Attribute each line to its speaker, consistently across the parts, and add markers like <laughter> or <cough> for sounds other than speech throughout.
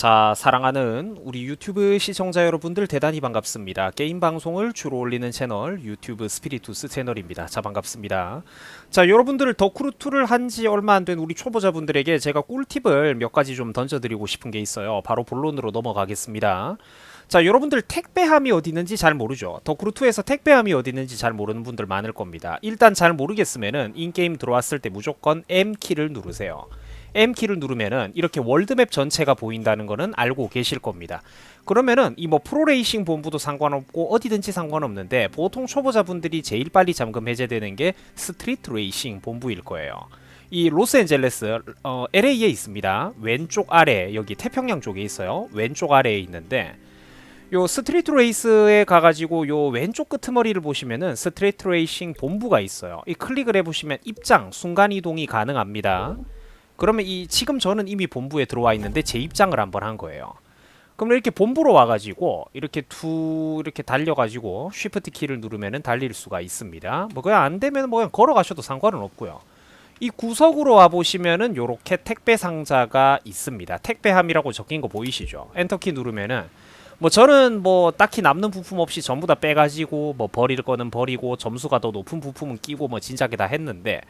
Speaker 1: 자, 사랑하는 우리 유튜브 시청자 여러분들 대단히 반갑습니다. 게임 방송을 주로 올리는 채널 유튜브 스피리투스 채널입니다. 자, 반갑습니다. 자, 여러분들 덕크루2를 한 지 얼마 안 된 우리 초보자분들에게 제가 꿀팁을 몇 가지 좀 던져드리고 싶은 게 있어요. 바로 본론으로 넘어가겠습니다. 자, 여러분들 택배함이 어디 있는지 잘 모르죠. 덕크루2에서 택배함이 어디 있는지 잘 모르는 분들 많을 겁니다. 일단 잘 모르겠으면은 인게임 들어왔을 때 무조건 M키를 누르세요. M키를 누르면은 이렇게 월드맵 전체가 보인다는 거는 알고 계실 겁니다. 그러면은 이 뭐 프로레이싱 본부도 상관없고 어디든지 상관없는데 보통 초보자분들이 제일 빨리 잠금 해제되는 게 스트리트 레이싱 본부일 거예요. 이 로스앤젤레스 어, LA에 있습니다. 왼쪽 아래 여기 태평양 쪽에 있어요. 왼쪽 아래에 있는데 요 스트리트 레이스에 가가지고 요 왼쪽 끄트머리를 보시면은 스트리트 레이싱 본부가 있어요. 이 클릭을 해보시면 입장 순간 이동이 가능합니다. 그러면 이 지금 저는 이미 본부에 들어와 있는데 제 입장을 한번 한 거예요. 그럼 이렇게 본부로 와가지고 이렇게 두 이렇게 달려가지고 쉬프트 키를 누르면은 달릴 수가 있습니다. 뭐 그냥 안 되면 뭐 그냥 걸어가셔도 상관은 없고요. 이 구석으로 와 보시면은 요렇게 택배 상자가 있습니다. 택배함이라고 적힌 거 보이시죠? 엔터키 누르면은 뭐 저는 뭐 딱히 남는 부품 없이 전부 다 빼가지고 뭐 버릴 거는 버리고 점수가 더 높은 부품은 끼고 뭐 진작에 다 했는데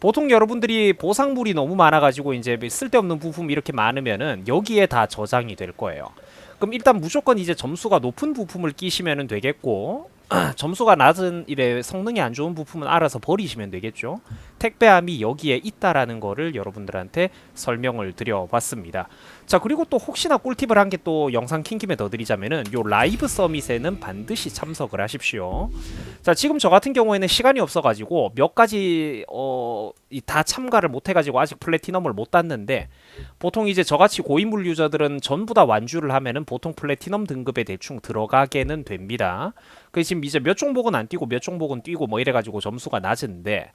Speaker 1: 보통 여러분들이 보상물이 너무 많아가지고 이제 쓸데없는 부품 이렇게 많으면은 여기에 다 저장이 될 거예요. 그럼 일단 무조건 이제 점수가 높은 부품을 끼시면 되겠고 <clears throat> 점수가 낮은 이래 성능이 안 좋은 부품은 알아서 버리시면 되겠죠. 택배함이 여기에 있다라는 거를 여러분들한테 설명을 드려봤습니다. 자 그리고 또 혹시나 꿀팁을 한개또 영상 킨 김에 더 드리자면은 요 라이브 서밋에는 반드시 참석을 하십시오. 자 지금 저 같은 경우에는 시간이 없어가지고 몇 가지 어 다 참가를 못 해가지고 아직 플래티넘을 못 땄는데 보통 이제 저같이 고인물 유저들은 전부 다 완주를 하면은 보통 플래티넘 등급에 대충 들어가게는 됩니다. 그 지금 이제 몇 종목은 안 뛰고 몇 종목은 뛰고 뭐 이래가지고 점수가 낮은데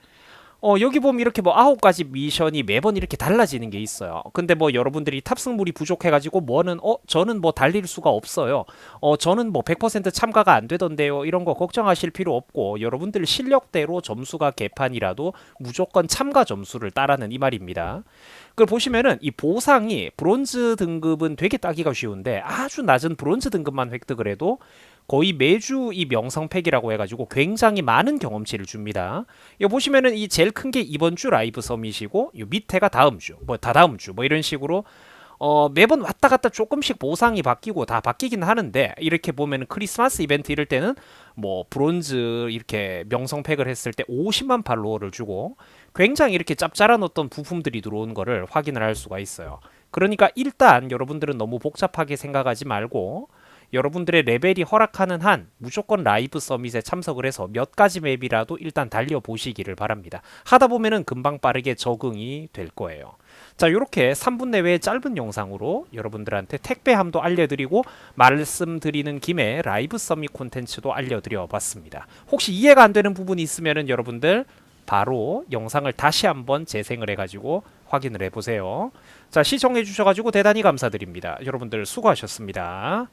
Speaker 1: 어 여기 보면 이렇게 뭐 아홉 가지 미션이 매번 이렇게 달라지는 게 있어요. 근데 뭐 여러분들이 탑승물이 부족해가지고 뭐는 어 저는 뭐 달릴 수가 없어요. 어 저는 뭐 100% 참가가 안 되던데요. 이런 거 걱정하실 필요 없고 여러분들 실력대로 점수가 개판이라도 무조건 참가 점수를 따라는 이 말입니다. 그걸 보시면은 이 보상이 브론즈 등급은 되게 따기가 쉬운데 아주 낮은 브론즈 등급만 획득을 해도 거의 매주 이 명성팩이라고 해가지고 굉장히 많은 경험치를 줍니다. 이거 보시면은 이 제일 큰 게 이번 주 라이브 서밋이고 이 밑에가 다음 주, 뭐 다 다음 주, 뭐 이런 식으로 어, 매번 왔다 갔다 조금씩 보상이 바뀌고 다 바뀌긴 하는데 이렇게 보면 크리스마스 이벤트 이럴 때는 뭐 브론즈 이렇게 명성팩을 했을 때 50만 팔로워를 주고 굉장히 이렇게 짭짤한 어떤 부품들이 들어온 거를 확인을 할 수가 있어요. 그러니까 일단 여러분들은 너무 복잡하게 생각하지 말고 여러분들의 레벨이 허락하는 한 무조건 라이브 서밋에 참석을 해서 몇 가지 맵이라도 일단 달려보시기를 바랍니다. 하다 보면은 금방 빠르게 적응이 될 거예요. 자, 이렇게 3분 내외의 짧은 영상으로 여러분들한테 택배함도 알려드리고 말씀드리는 김에 라이브 서밋 콘텐츠도 알려드려 봤습니다. 혹시 이해가 안 되는 부분이 있으면은 여러분들 바로 영상을 다시 한번 재생을 해가지고 확인을 해보세요. 자, 시청해 주셔가지고 대단히 감사드립니다. 여러분들 수고하셨습니다.